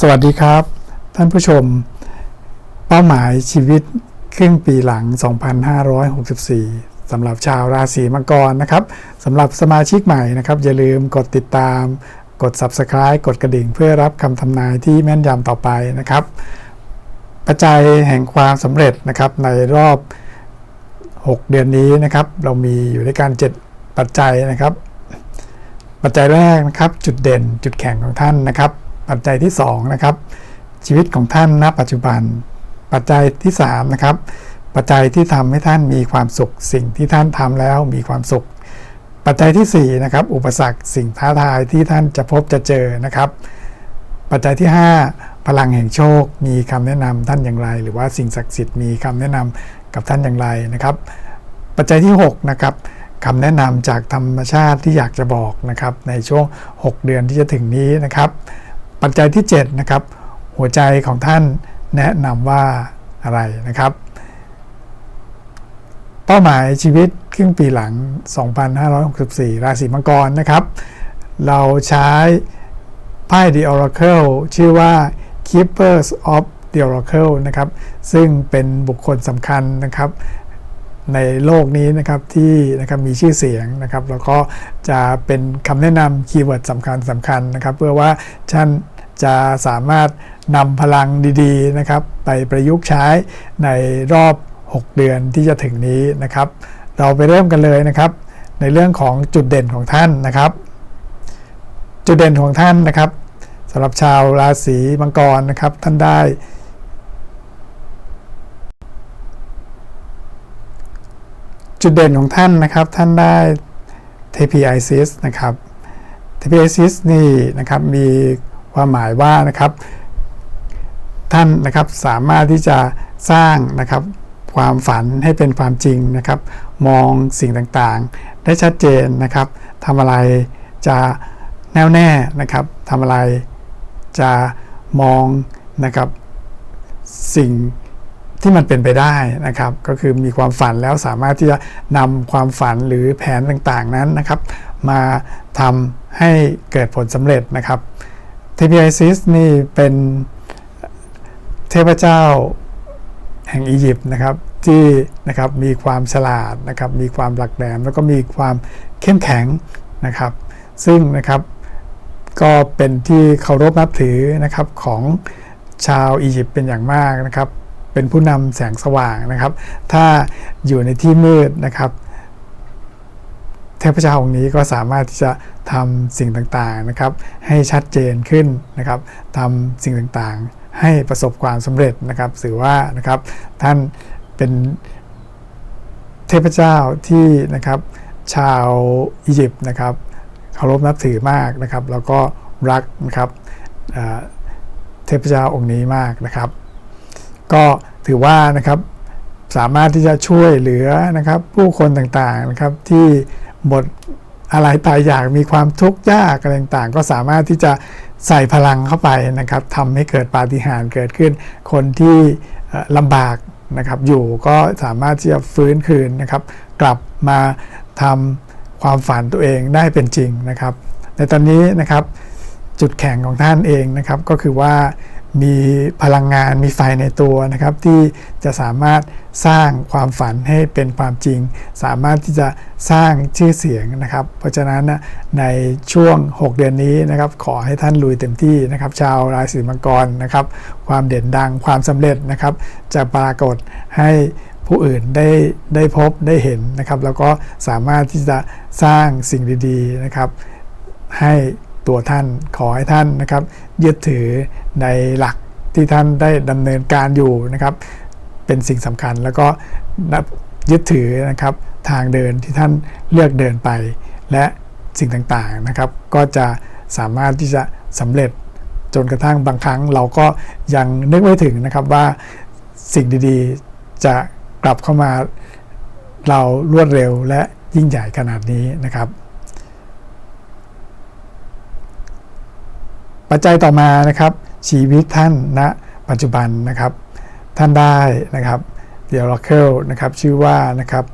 สวัสดีครับ ท่านผู้ชม เป้าหมายชีวิตครึ่งปีหลัง 2564สำหรับชาวราศีมังกรนะครับสำหรับสมาชิกใหม่นะครับ อย่าลืมกดติดตาม กด Subscribe กดกระดิ่งเพื่อรับคำทำนายที่แม่นยำต่อไปนะครับ ปัจจัยแห่งความสำเร็จนะครับในรอบ 6 เดือนนี้นะครับ เรามีอยู่ในการ 7 ปัจจัยนะครับ ปัจจัยแรกนะครับ จุดเด่นจุดแข็งของท่านนะครับ ปัจจัยที่2นะครับชีวิตของท่านณ ปัจจุบัน ปัจจัยที่3นะครับปัจจัยที่ทำให้ท่านมีความสุข สิ่งที่ท่านทำแล้วมีความสุข ปัจจัยที่4นะครับอุปสรรคสิ่งท้าทายที่ท่านจะพบจะเจอนะครับ ปัจจัยที่ 5 พลังแห่งโชค มีคำแนะนำท่านอย่างไร หรือว่าสิ่งศักดิ์สิทธิ์มีคำแนะนำกับท่านอย่างไรนะครับ ปัจจัยที่6นะครับคำแนะนำจากธรรมชาติที่อยากจะบอกนะครับ ในช่วง 6 เดือนที่จะถึงนี้นะครับ ปัจจัยที่7นะครับหัวใจของท่านแนะนำว่าอะไรนะครับ เป้าหมายชีวิตครึ่งปีหลัง 2564 ราศีมังกรนะครับ เราใช้ไพ่ The Oracle ชื่อว่า Keepers of the Oracle นะครับ ซึ่งเป็นบุคคลสำคัญนะครับ ในโลกนี้นะครับที่นะครับมีชื่อเสียงนะครับแล้วก็จะเป็นคำแนะนำคีย์เวิร์ดสำคัญสำคัญนะครับ เพื่อว่าท่านจะสามารถนำพลังดีๆนะครับไปประยุกต์ใช้ในรอบ 6 เดือนที่จะถึงนี้นะครับ เราไปเริ่มกันเลยนะครับ ในเรื่องของจุดเด่นของท่านนะครับ จุดเด่นของท่านนะครับสำหรับชาวราศีมังกรนะครับท่านได้ จุดเด่นของท่านนะครับ ท่านได้เทพีไอซิสนะครับเทพีไอซิสนี่นะครับมีความหมายว่านะครับ ท่านนะครับสามารถที่จะสร้างนะครับความฝันให้เป็นความจริงนะครับ มองสิ่งต่างๆ ได้ชัดเจนนะครับทำอะไรจะแน่วแน่นะครับทำอะไรจะมองนะครับสิ่ง ที่มันเป็นไปได้นะครับ ก็คือมีความฝันแล้วสามารถที่จะนำความฝันหรือแผนต่างๆนั้นนะครับ มาทำให้เกิดผลสำเร็จนะครับเทพีไอซิสนี่เป็นเทพเจ้าแห่งอียิปต์นะครับที่นะครับมีความฉลาดนะครับ มีความหลักแหลมแล้วก็มีความเข้มแข็งนะครับ ซึ่งนะครับก็เป็นที่เคารพนับถือนะครับของชาวอียิปต์เป็นอย่างมากนะครับ เป็นผู้นำแสงสว่างนะครับ ถ้าอยู่ในที่มืดนะครับ เทพเจ้าองค์นี้ก็สามารถที่จะทำสิ่งต่างๆนะครับ ให้ชัดเจนขึ้นนะครับทำสิ่งต่างๆ ให้ประสบความสำเร็จนะครับถือว่านะครับท่านเป็นเทพเจ้าที่นะครับชาวอียิปต์นะครับเคารพนับถือมากนะครับ แล้วก็รักนะครับเทพเจ้าองค์นี้มากนะครับ ก็ถือว่านะครับสามารถที่จะช่วยเหลือนะครับ ผู้คนต่างๆนะครับที่หมดอะไรตายอยากมีความทุกข์ยากอะไรต่างๆ ก็สามารถที่จะใส่พลังเข้าไปนะครับทำให้เกิดปาฏิหาริย์เกิดขึ้น คนที่ลำบากนะครับ อยู่ก็สามารถที่จะฟื้นคืนนะครับ กลับมาทำความฝันตัวเองได้เป็นจริงนะครับ ในตอนนี้นะครับจุดแข็งของท่านเองนะครับก็คือว่า มีพลังงานมีไฟในตัวนะครับ ที่จะสามารถสร้างความฝันให้เป็นความจริง สามารถที่จะสร้างชื่อเสียงนะครับ เพราะฉะนั้นนะในช่วง 6 เดือนนี้นะครับ ขอให้ท่านลุยเต็มที่นะครับ ชาวราศีมังกรนะครับ ความเด่นดังความสำเร็จนะครับ จะปรากฏให้ผู้อื่นได้ได้พบได้เห็นนะครับ แล้วก็สามารถที่จะสร้างสิ่งดีๆนะครับ ให้ ตัวท่านขอให้ท่านนะครับ ยึดถือในหลักที่ท่านได้ดำเนินการอยู่นะครับ เป็นสิ่งสำคัญแล้วก็ยึดถือนะครับทางเดินที่ท่านเลือกเดินไป และสิ่งต่างๆนะครับ ก็จะสามารถที่จะสำเร็จจนกระทั่งบางครั้งเราก็ยังนึกไม่ถึงนะครับว่าสิ่งดีๆจะกลับเข้ามาเรารวดเร็วและยิ่งใหญ่ขนาดนี้นะครับ ปัจจัยต่อมานะครับ ชีวิตท่านณนะปัจจุบันนะครับ ท่านได้นะครับเดียร์เคิลนะครับชื่อว่านะครับ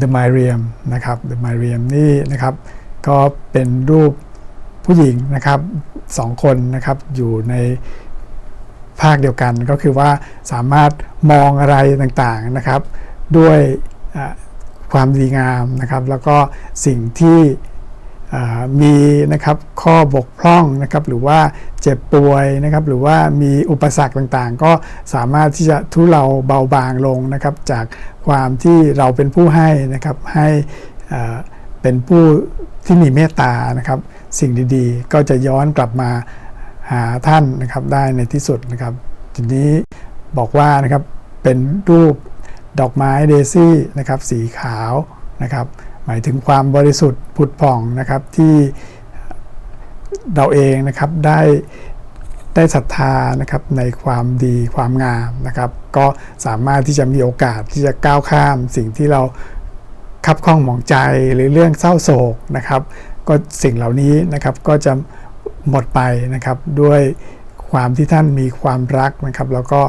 The Myriam นะครับ The Myriam นี่นะครับ ก็เป็นรูปผู้หญิงนะครับสองคนนะครับอยู่ในภาคเดียวกันก็คือว่าสามารถมองอะไรต่างๆนะครับ ด้วยความดีงามนะครับ แล้วก็สิ่งที่ มีนะครับข้อบกพร่องนะครับหรือว่าเจ็บป่วยนะครับหรือว่ามีอุปสรรคต่างๆ ก็สามารถที่จะทุเลาเบาบางลงนะครับจากความที่เราเป็นผู้ให้นะครับให้เป็นผู้ที่มีเมตตานะครับสิ่งดีๆ ก็จะย้อนกลับมาหาท่านนะครับได้ในที่สุดนะครับทีนี้บอกว่านะครับเป็นรูปดอกไม้เดซี่นะครับสีขาวนะครับ หมายถึงความบริสุทธิ์ผุดผ่องนะครับที่เราเองนะครับได้ได้ศรัทธานะครับในความดีความงามนะครับ ก็สามารถที่จะมีโอกาสที่จะก้าวข้ามสิ่งที่เราคับข้องหมองใจหรือเรื่องเศร้าโศกนะครับ ก็สิ่งเหล่านี้นะครับก็จะหมดไปนะครับด้วยความที่ท่านมีความรักนะครับ แล้วก็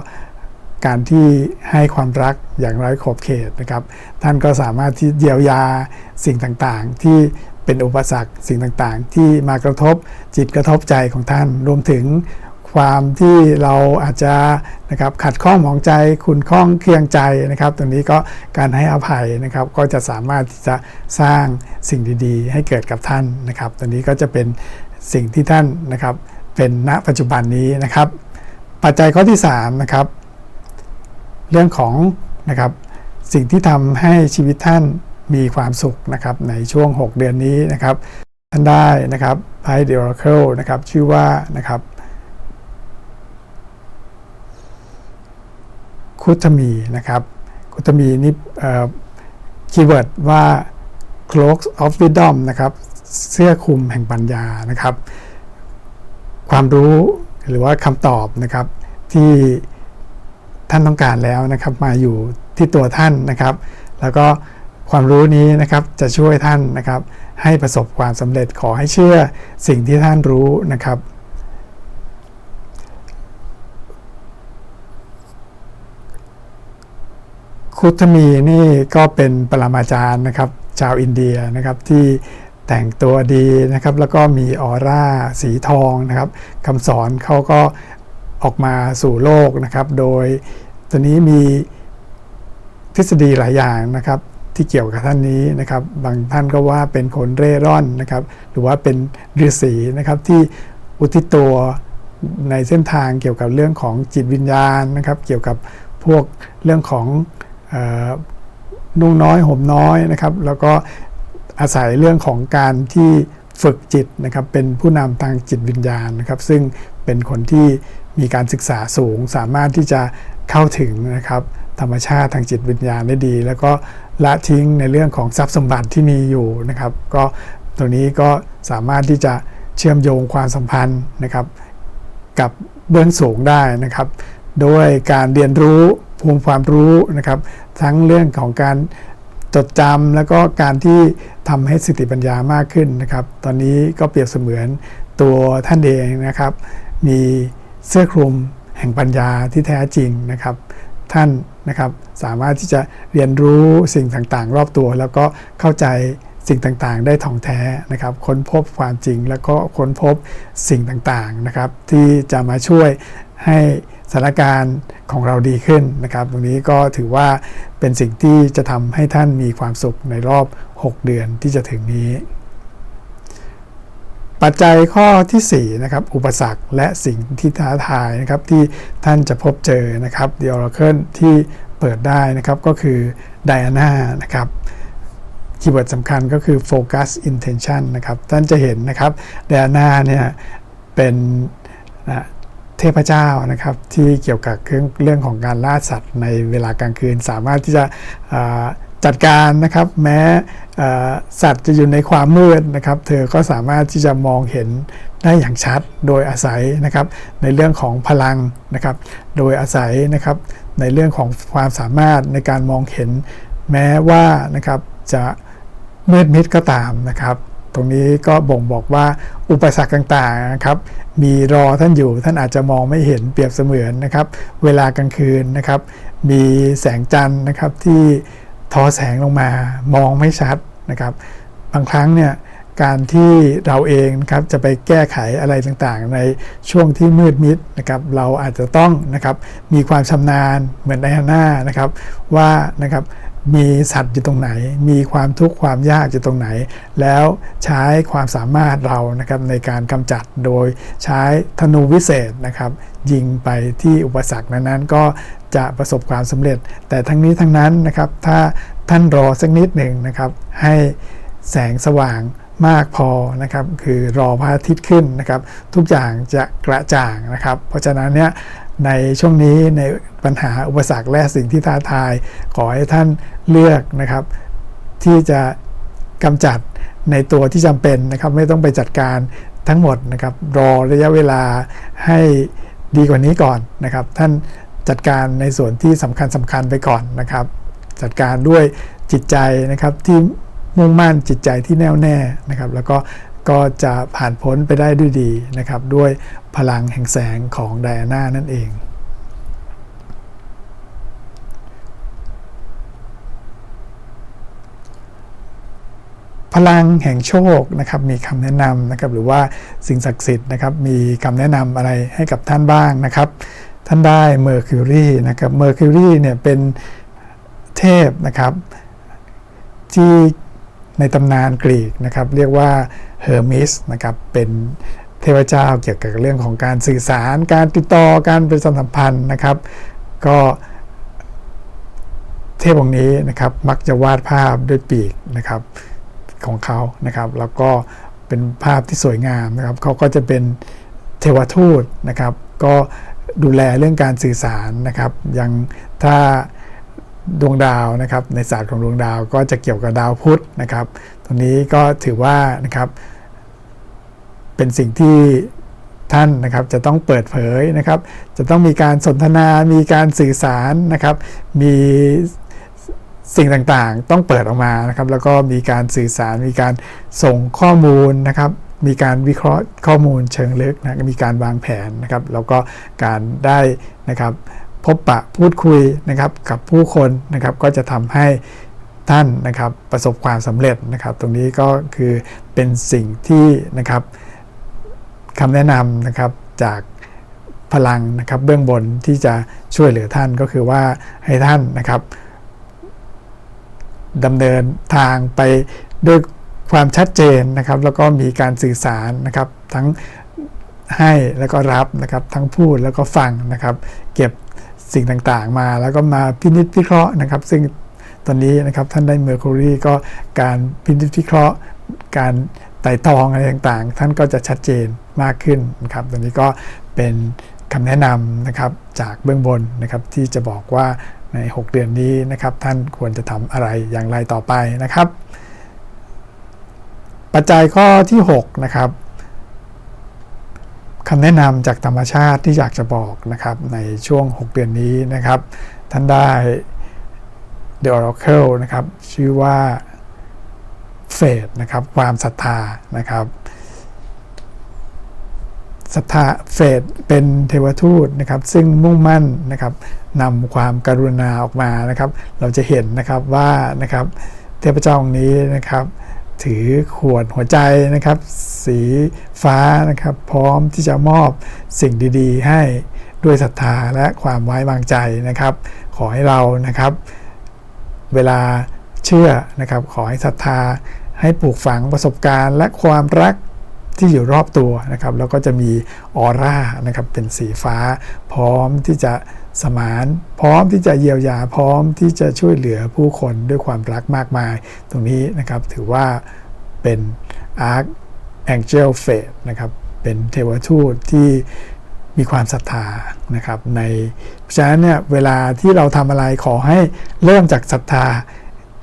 การที่ให้ความรักอย่างไร้ขอบเขตนะครับ ท่านก็สามารถที่เยียวยาสิ่งต่างๆ ที่เป็นอุปสรรคสิ่งต่างๆ ที่มากระทบจิตกระทบใจของท่านรวมถึงความที่เราอาจจะนะครับขัดข้องหมองใจคุณข้องเคืองใจนะครับ ตรงนี้ก็การให้อภัยนะครับ ก็จะสามารถที่จะสร้างสิ่งดีๆ ให้เกิดกับท่านนะครับตรงนี้ก็จะเป็นสิ่งที่ท่านนะครับเป็นณปัจจุบันนี้นะครับ ปัจจัยข้อที่3นะครับ เรื่องของนะครับสิ่งที่ทำให้ชีวิตท่านมีความสุขนะครับในช่วง 6 เดือนนี้นะครับ ท่านได้นะครับไพ่เดอร์เคิลนะครับชื่อว่านะครับคุตมีนะครับคุตมีนี่คีย์เวิร์ดว่า cloak of wisdom นะครับเสื้อคลุมแห่งปัญญานะครับ ความรู้หรือว่าคำตอบนะครับที่ ท่านต้องการแล้วนะครับ มาอยู่ที่ตัวท่านนะครับ แล้วก็ความรู้นี้นะครับจะช่วยท่านนะครับ ให้ประสบความสำเร็จขอให้เชื่อสิ่งที่ท่านรู้นะครับคุตมีนี่ก็เป็นปรมาจารย์นะครับ ชาวอินเดียนะครับที่แต่งตัวดีนะครับ แล้วก็มีออร่าสีทองนะครับคำสอนเขาก็ ออกมาสู่โลกนะครับ โดยตัวนี้มีทฤษฎีหลายอย่างนะครับที่เกี่ยวกับท่านนี้นะครับ บางท่านก็ว่าเป็นคนเร่ร่อนนะครับ หรือว่าเป็นฤาษีนะครับที่อุทิศตัวในเส้นทางเกี่ยวกับเรื่องของจิตวิญญาณนะครับ เกี่ยวกับพวกเรื่องของนุ่งน้อยห่มน้อยนะครับ แล้วก็อาศัยเรื่องของการที่ฝึกจิตนะครับ เป็นผู้นำทางจิตวิญญาณนะครับ ซึ่งเป็นคนที่ มีการศึกษาสูง สามารถที่จะเข้าถึงนะครับธรรมชาติทางจิตวิญญาณได้ดี แล้วก็ละทิ้งในเรื่องของทรัพย์สมบัติที่มีอยู่นะครับ ก็ตัวนี้ก็สามารถที่จะเชื่อมโยงความสัมพันธ์นะครับ กับเบื้องสูงได้นะครับโดยการเรียนรู้ภูมิความรู้นะครับ ทั้งเรื่องของการจดจำแล้วก็การที่ทำให้สติปัญญามากขึ้นนะครับ ตอนนี้ก็เปรียบเสมือนตัวท่านเองนะครับ มี เสื้อคลุมแห่งปัญญาที่แท้จริงนะครับ ท่านนะครับสามารถที่จะเรียนรู้สิ่งต่างๆ รอบตัว แล้วก็เข้าใจสิ่งต่างๆ ได้ท่องแท้นะครับ ค้นพบความจริงแล้วก็ค้นพบสิ่งต่างๆนะครับ ที่จะมาช่วยให้สถานการณ์ของเราดีขึ้นนะครับ ตรงนี้ก็ถือว่าเป็นสิ่งที่จะทำให้ท่านมีความสุขในรอบ 6 เดือนที่จะถึงนี้ ปัจจัยข้อที่4นะครับอุปสรรคและสิ่งที่ท้าทายนะครับที่ท่านจะพบเจอนะครับเดียร์เคิลที่เปิดได้นะครับก็คือไดอาน่านะครับคีย์เวิร์ดสำคัญก็คือ focus intention นะครับท่านจะเห็นนะครับไดอาน่าเนี่ยเป็นนะเทพเจ้านะครับที่เกี่ยวกับเรื่องเรื่องของการล่าสัตว์ในเวลากลางคืน สามารถที่จะ จัดการนะครับ แม้สัตว์จะอยู่ในความมืดนะครับ เธอก็สามารถที่จะมองเห็นได้อย่างชัดโดยอาศัยนะครับ ในเรื่องของพลังนะครับ โดยอาศัยนะครับในเรื่องของความสามารถในการมองเห็น แม้ว่านะครับจะมืดมิดก็ตามนะครับ ตรงนี้ก็บ่งบอกว่าอุปสรรคต่างๆนะครับ มีรอท่านอยู่ท่านอาจจะมองไม่เห็นเปรียบเสมือนนะครับ เวลากลางคืนนะครับ มีแสงจันทร์นะครับที่ ทอแสงลงมามองไม่ชัดนะครับ บางครั้งเนี่ยการที่เราเองนะครับจะไปแก้ไขอะไรต่างๆ ในช่วงที่มืดมิดนะครับเราอาจจะต้องนะครับมีความชำนาญเหมือนไดอาน่านะครับว่านะครับ มีสัตว์อยู่ตรงไหน มีความทุกข์ความยากอยู่ตรงไหน แล้วใช้ความสามารถเรานะครับในการกำจัดโดยใช้ธนูวิเศษนะครับยิงไปที่อุปสรรคนั้นๆ ก็จะประสบความสำเร็จ แต่ทั้งนี้ทั้งนั้นนะครับถ้าท่านรอสักนิดหนึ่งนะครับให้แสงสว่างมากพอนะครับคือรอพระอาทิตย์ขึ้นนะครับ ทุกอย่างจะกระจ่างนะครับ เพราะฉะนั้นเนี่ย ในช่วงนี้ในปัญหาอุปสรรคและสิ่งที่ท้าทาย ขอให้ท่านเลือกนะครับ ที่จะกำจัดในตัวที่จำเป็นนะครับ ไม่ต้องไปจัดการทั้งหมดนะครับ รอระยะเวลาให้ดีกว่านี้ก่อนนะครับ ท่านจัดการในส่วนที่สำคัญสำคัญไปก่อนนะครับ จัดการด้วยจิตใจนะครับที่มุ่งมั่นจิตใจที่แน่วแน่นะครับ แล้วก็ก็จะผ่านพ้นไปได้ด้วยดีนะครับ ด้วย พลังแห่งแสงของไดอาน่านั่นเอง พลังแห่งโชคนะครับมีคำแนะนำนะครับหรือว่าสิ่งศักดิ์สิทธิ์นะครับมีคำแนะนำอะไรให้กับท่านบ้างนะครับ ท่านได้เมอร์คิวรีนะครับเมอร์คิวรีเนี่ยเป็นเทพนะครับที่ในตำนานกรีกนะครับเรียกว่าเฮอร์มิสนะครับเป็น เทพเจ้าเกี่ยวกับเรื่องของการสื่อสาร การติดต่อการเประชาสัมพันธ์นะครับ ก็เทพองค์นี้นะครับมักจะวาดภาพด้วยปีกนะครับของเขานะครับ แล้วก็เป็นภาพที่สวยงามนะครับเขาก็จะเป็นเทวทูตนะครับ ก็ดูแลเรื่องการสื่อสารนะครับย่างถ้าดวงดาวนะครับในศาสตร์ของดวงดาวก็จะเกี่ยวกับดาวพุธนะครับ ตรงนี้ก็ถือว่านะครับ เป็นสิ่งที่ท่านนะครับจะต้องเปิดเผยนะครับ จะต้องมีการสนทนา มีการสื่อสารนะครับ มีสิ่งต่างๆ ต้องเปิดออกมานะครับ แล้วก็มีการสื่อสาร มีการส่งข้อมูลนะครับ มีการวิเคราะห์ข้อมูลเชิงลึกนะมีการวางแผนนะครับ แล้วก็การได้นะครับพบปะพูดคุยนะครับกับผู้คนนะครับ ก็จะทำให้ท่านนะครับประสบความสำเร็จนะครับ ตรงนี้ก็คือเป็นสิ่งที่นะครับ คำแนะนำนะครับจากพลังนะครับเบื้องบนที่จะช่วยเหลือท่านก็คือว่าให้ท่านนะครับดำเนินทางไปด้วยความชัดเจนนะครับ แล้วก็มีการสื่อสารนะครับ ทั้งให้แล้วก็รับนะครับ ทั้งพูดแล้วก็ฟังนะครับ เก็บสิ่งต่างๆมา แล้วก็มาพินิจพิเคราะห์นะครับ ซึ่งตอนนี้นะครับท่านได้เมอร์คูรีก็การพินิจพิเคราะห์ การไต่ตองอะไรต่างๆ ท่านก็จะชัดเจน มากขึ้นนะครับตอนนี้ก็เป็นคำแนะนำนะครับจากเบื้องบนนะครับที่จะบอกว่าใน 6 เดือนนี้นะครับท่านควรจะทำอะไรอย่างไรต่อไปนะครับ ปัจจัยข้อที่6นะครับคำแนะนำจากธรรมชาติที่อยากจะบอกนะครับในช่วง 6 เดือนนี้นะครับ ท่านได้ The Oracle นะครับชื่อว่าเฟดนะครับความศรัทธานะครับ ศรัทธาเฟดเป็นเทวทูตนะครับซึ่งมุ่งมั่นนะครับนำความกรุณาออกมานะครับ เราจะเห็นนะครับว่านะครับเทพเจ้าองค์นี้นะครับ ถือขวดหัวใจนะครับ สีฟ้านะครับ พร้อมที่จะมอบสิ่งดีๆ ให้ด้วยศรัทธาและความไว้วางใจนะครับ ขอให้เรานะครับ เวลาเชื่อนะครับ ขอให้ศรัทธาให้ปลูกฝังประสบการณ์ และความรัก ที่อยู่รอบตัวนะครับแล้วก็จะมีออร่านะครับเป็นสีฟ้า พร้อมที่จะสมาน พร้อมที่จะเยียวยา พร้อมที่จะช่วยเหลือผู้คนด้วยความรักมากมาย ตรงนี้นะครับถือว่าเป็น Arc Angel f a t e นะครับเป็นเทวทูตที่มีความศรัทธานะครับในเพราะฉะนั้นเนี่ยเวลาที่เราทำอะไรขอให้เริ่มจากศรัทธา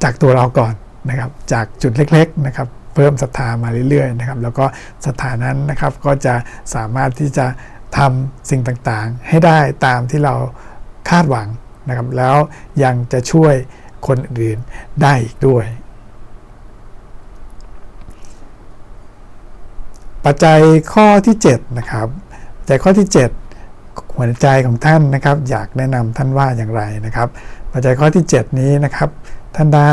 จากตัวเราก่อนนะครับจากจุดเล็กๆนะครับ เพิ่มศรัทธามาเรื่อยๆนะครับแล้วก็ศรัทธานั้นนะครับก็จะสามารถที่จะทำสิ่งต่างๆ ให้ได้ตามที่เราคาดหวังนะครับแล้วยังจะช่วยคนอื่นได้อีกด้วย ปัจจัยข้อที่7นะครับปัจจัยข้อที่ 7 หัวใจของท่านนะครับ อยากแนะนำท่านว่าอย่างไรนะครับ ปัจจัยข้อที่ 7 นี้นะครับ ท่านได้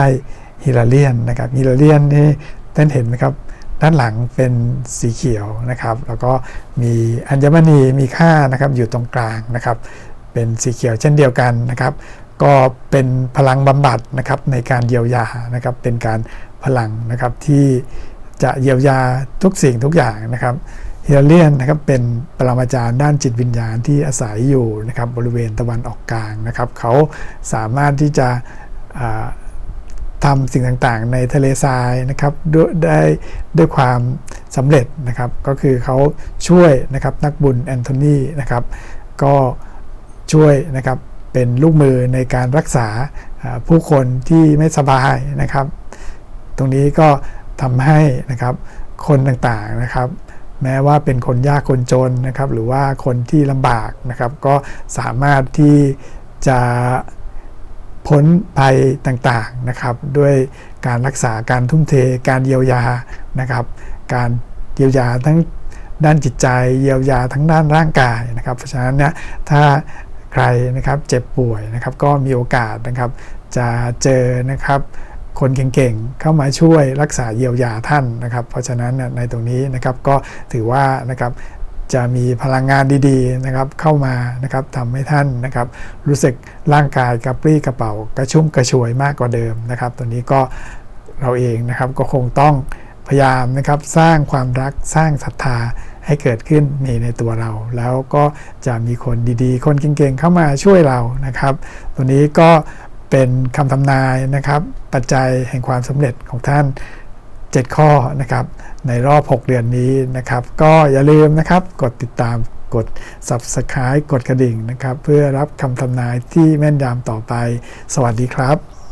ฮิลาเลียนนะครับฮิลาเลียนนี่ ท่านเห็นไหมครับ ด้านหลังเป็นสีเขียวนะครับ แล้วก็มีอัญมณีมีค่านะครับอยู่ตรงกลางนะครับ เป็นสีเขียวเช่นเดียวกันนะครับ ก็เป็นพลังบำบัดนะครับในการเยียวยานะครับ เป็นการพลังนะครับที่จะเยียวยาทุกสิ่งทุกอย่างนะครับเฮเลียนนะครับเป็นปรมาจารย์ด้านจิตวิญญาณที่อาศัยอยู่นะครับบริเวณตะวันออกกลางนะครับ เขาสามารถที่จะ ทำสิ่งต่างๆ ในทะเลทรายนะครับด้วยได้ด้วยความสำเร็จนะครับ ก็คือเขาช่วยนะครับนักบุญแอนโทนีนะครับก็ช่วยนะครับเป็นลูกมือในการรักษาผู้คนที่ไม่สบายนะครับ ตรงนี้ก็ทำให้นะครับคนต่างๆนะครับ แม้ว่าเป็นคนยากคนจนนะครับ หรือว่าคนที่ลำบากนะครับ ก็สามารถที่จะ พ้นภัยต่างๆนะครับ ด้วยการรักษาการทุ่มเทการเยียวยานะครับ การเยียวยาทั้งด้านจิตใจ เยียวยาทั้งด้านร่างกายนะครับ เพราะฉะนั้นเนี่ยถ้าใครนะครับเจ็บป่วยนะครับก็มีโอกาสนะครับ จะเจอนะครับคนเก่งๆ เข้ามาช่วยรักษาเยียวยาท่านนะครับ เพราะฉะนั้นในตรงนี้นะครับก็ถือว่านะครับ จะมีพลังงานดีๆนะครับเข้ามานะครับทำให้ท่านนะครับรู้สึกร่างกายกระปรี้กระเป๋ากระชุ่มกระชวยมากกว่าเดิมนะครับตัวนี้ก็เราเองนะครับก็คงต้องพยายามนะครับสร้างความรักสร้างศรัทธาให้เกิดขึ้นในในตัวเรา แล้วก็จะมีคนดีๆ คนเก่งๆเข้ามาช่วยเรานะครับ ตัวนี้ก็เป็นคำทำนายนะครับ ปัจจัยแห่งความสำเร็จของท่าน 7 ข้อนะครับ ในรอบ 6 เดือนนี้นะครับ ก็อย่าลืมนะครับกดติดตามกด Subscribe กดกระดิ่งนะครับ เพื่อรับคำทำนายที่แม่นยำต่อไป สวัสดีครับ